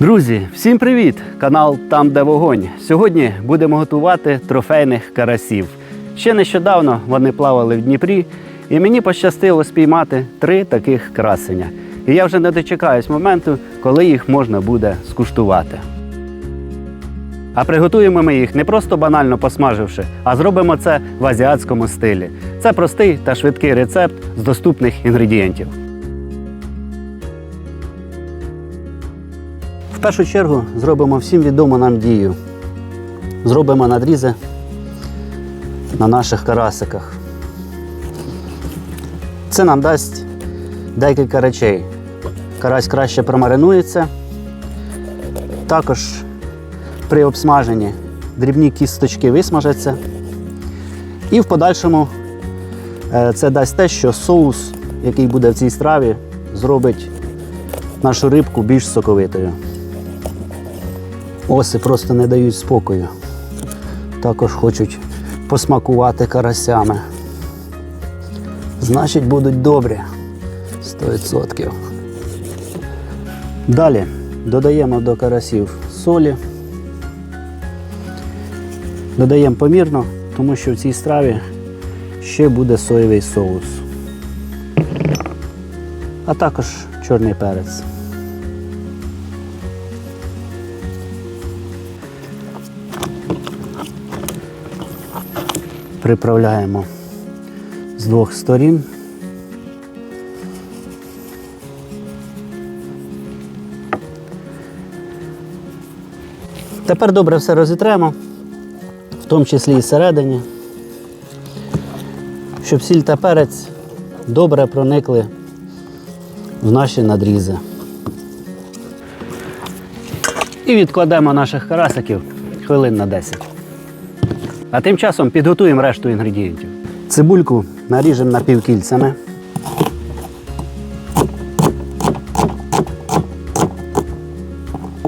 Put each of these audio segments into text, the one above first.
Друзі, всім привіт! Канал Там, де вогонь. Сьогодні будемо готувати трофейних карасів. Ще нещодавно вони плавали в Дніпрі, і мені пощастило спіймати три таких красення. І я вже не дочекаюсь моменту, коли їх можна буде скуштувати. А приготуємо ми їх не просто банально посмаживши, а зробимо це в азіатському стилі. Це простий та швидкий рецепт з доступних інгредієнтів. Першу чергу зробимо всім відому нам дію. Зробимо надрізи на наших карасиках. Це нам дасть декілька речей. Карась краще промаринується. Також при обсмаженні дрібні кісточки висмажаться. І в подальшому е, це дасть те, що соус, який буде в цій страві, зробить нашу рибку більш соковитою. Оси просто не дають спокою. Також хочуть посмакувати карасями. Значить, будуть добрі. 100%. Далі додаємо до карасів солі. Додаємо помірно, тому що в цій страві ще буде соєвий соус. А також чорний перець. Приправляємо з двох сторін. Тепер добре все розітремо, в тому числі і всередині, щоб сіль та перець добре проникли в наші надрізи. І відкладемо наших карасиків хвилин на 10. А тим часом підготуємо решту інгредієнтів. Цибульку наріжемо напівкільцями.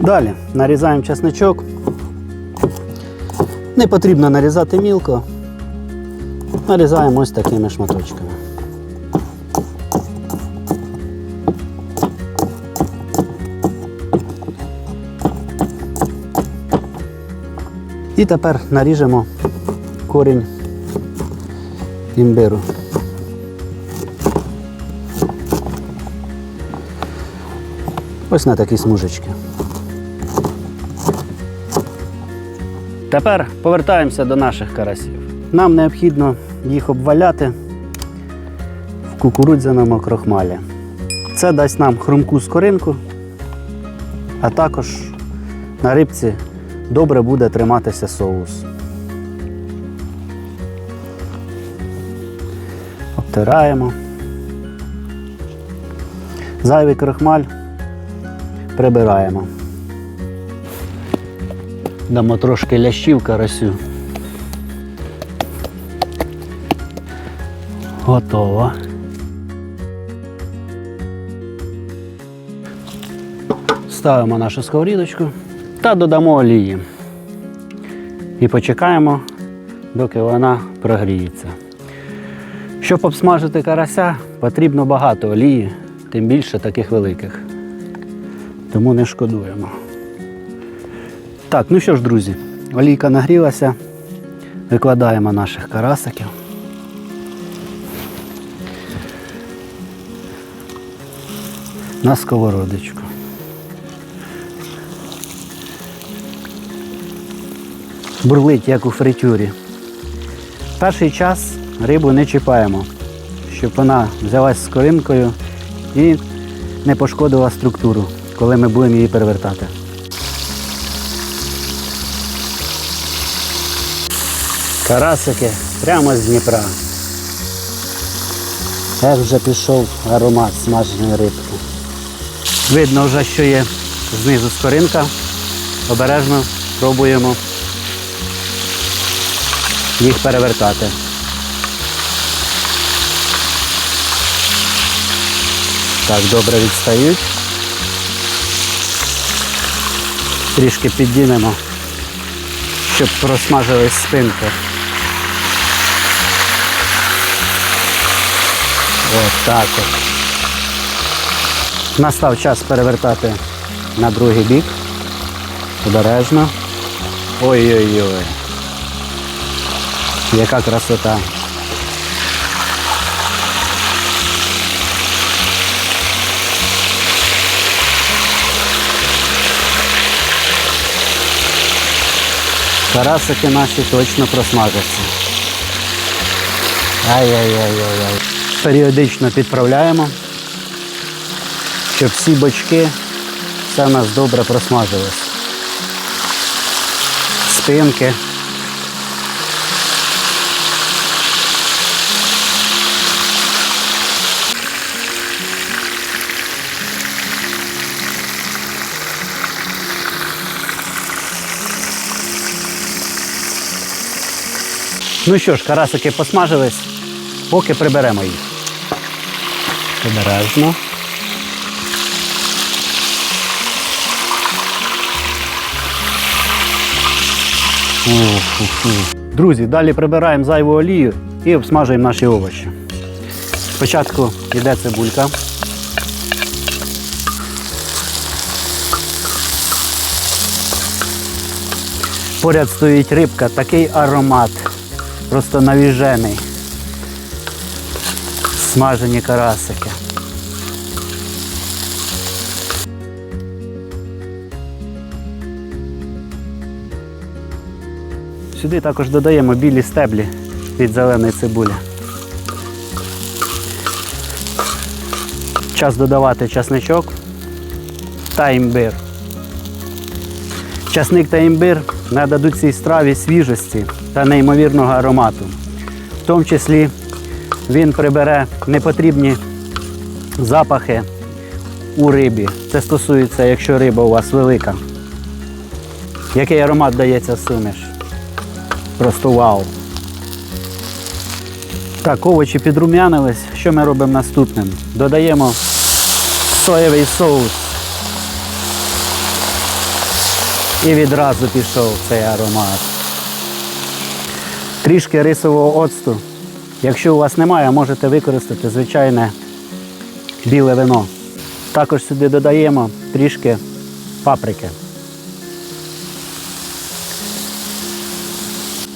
Далі нарізаємо чесничок. Не потрібно нарізати мілко. Нарізаємо ось такими шматочками. І тепер наріжемо корінь імбиру. Ось на такі смужечки. Тепер повертаємося до наших карасів. Нам необхідно їх обваляти в кукурудзяному крохмалі. Це дасть нам хрумку скоринку, а також на рибці добре буде триматися соус. Обтираємо. Зайвий крохмаль прибираємо. Дамо трошки лящів карасю. Готово. Ставимо нашу сковорідочку та додамо олії. І почекаємо, доки вона прогріється. Щоб обсмажити карася, потрібно багато олії, тим більше таких великих. Тому не шкодуємо. Так, ну що ж, друзі, олійка нагрілася. Викладаємо наших карасиків. На сковородочку. Бурлить, як у фритюрі. Перший час рибу не чіпаємо, щоб вона взялась з коринкою і не пошкодила структуру, коли ми будемо її перевертати. Карасики прямо з Дніпра. Як вже пішов аромат смаженої рибки. Видно вже, що є знизу скоринка. Обережно пробуємо їх перевертати. Так, добре відстають. Трішки підіймемо, щоб просмажились спинки. От так от. Настав час перевертати на другий бік. Обережно. Ой-ой-ой. Яка красота. Карасики наші точно просмажаться. Ай-яй-яй-яй-яй. Періодично підправляємо, щоб всі бочки все у нас добре просмажилось. Спинки. Ну що ж, карасики посмажились, поки приберемо їх. Обережно. Друзі, далі прибираємо зайву олію і обсмажуємо наші овочі. Спочатку йде цибулька. Поряд стоїть рибка, такий аромат, просто навіжений. Смажені карасики. Сюди також додаємо білі стеблі від зеленої цибулі. Час додавати часничок та імбир. Часник та імбир нададуть цій страві свіжості та неймовірного аромату. В тому числі він прибере непотрібні запахи у рибі. Це стосується, якщо риба у вас велика. Який аромат дається суміш? Просто вау. Так, овочі підрум'янились. Що ми робимо наступним? Додаємо соєвий соус. І відразу пішов цей аромат. Трішки рисового оцту. Якщо у вас немає, можете використати звичайне біле вино. Також сюди додаємо трішки паприки.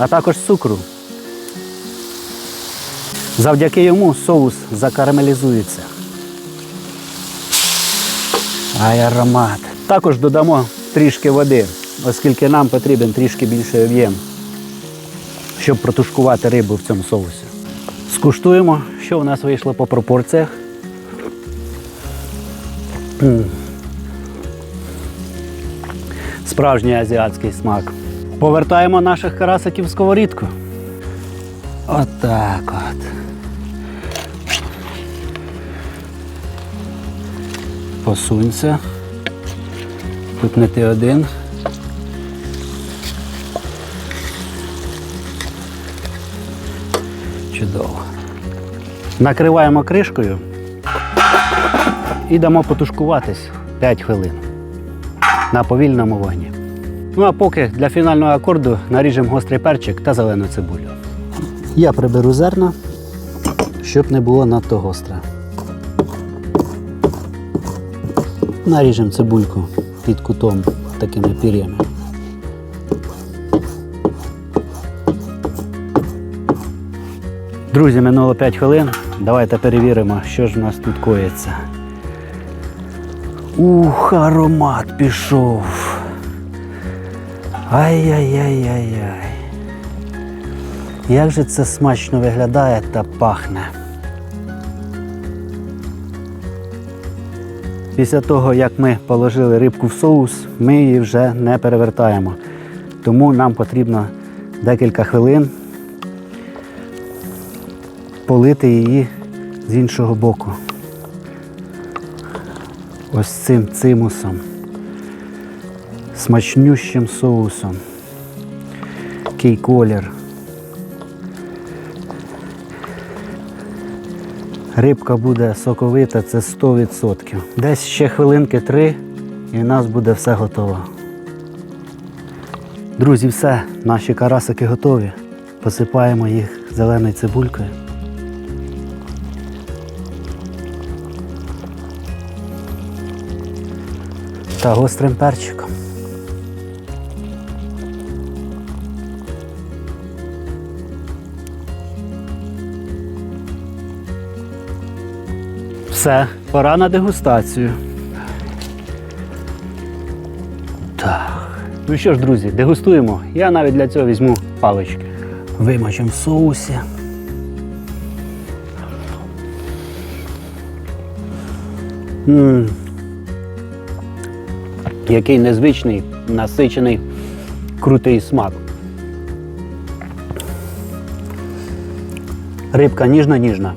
а також цукру. Завдяки йому соус закарамелізується. Ай, аромат. Також додамо трішки води, оскільки нам потрібен трішки більший об'єм, щоб протушкувати рибу в цьому соусі. Скуштуємо, що у нас вийшло по пропорціях. Справжній азіатський смак. Повертаємо наших карасиків в сковорідку. Отак от. Посунься. Тут не ти один. Чудово. Накриваємо кришкою і дамо потушкуватись 5 хвилин на повільному вогні. Ну а поки для фінального акорду наріжемо гострий перчик та зелену цибулю. Я приберу зерна, щоб не було надто гостре. Наріжемо цибульку під кутом такими пір'ями. Друзі, минуло 5 хвилин. Давайте перевіримо, що ж в нас тут коїться. Ух, аромат пішов. Ай-яй-яй-яй-яй. Як же це смачно виглядає та пахне. Після того, як ми положили рибку в соус, ми її вже не перевертаємо. Тому нам потрібно декілька хвилин полити її з іншого боку. Ось цим цимусом смачнющим соусом. Який колір. Рибка буде соковита, це 100%. Десь ще хвилинки три і в нас буде все готово. Друзі, все, наші карасики готові. Посипаємо їх зеленою цибулькою. та гострим перчиком. Все, пора на дегустацію. Так. Ну що ж, друзі, дегустуємо. Я навіть для цього візьму палички. Вимочимо в соусі. м Який незвичний, насичений, крутий смак. Рибка ніжна-ніжна.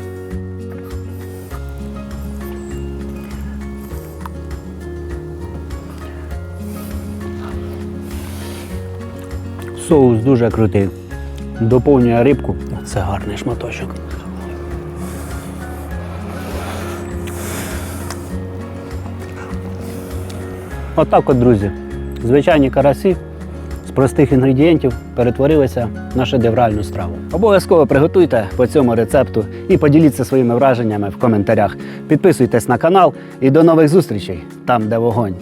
Соус дуже крутий. Доповнює рибку. Це гарний шматочок. Отак от, друзі. Звичайні карасі з простих інгредієнтів перетворилися на шедевральну страву. Обов'язково приготуйте по цьому рецепту і поділіться своїми враженнями в коментарях. Підписуйтесь на канал і до нових зустрічей там, де вогонь.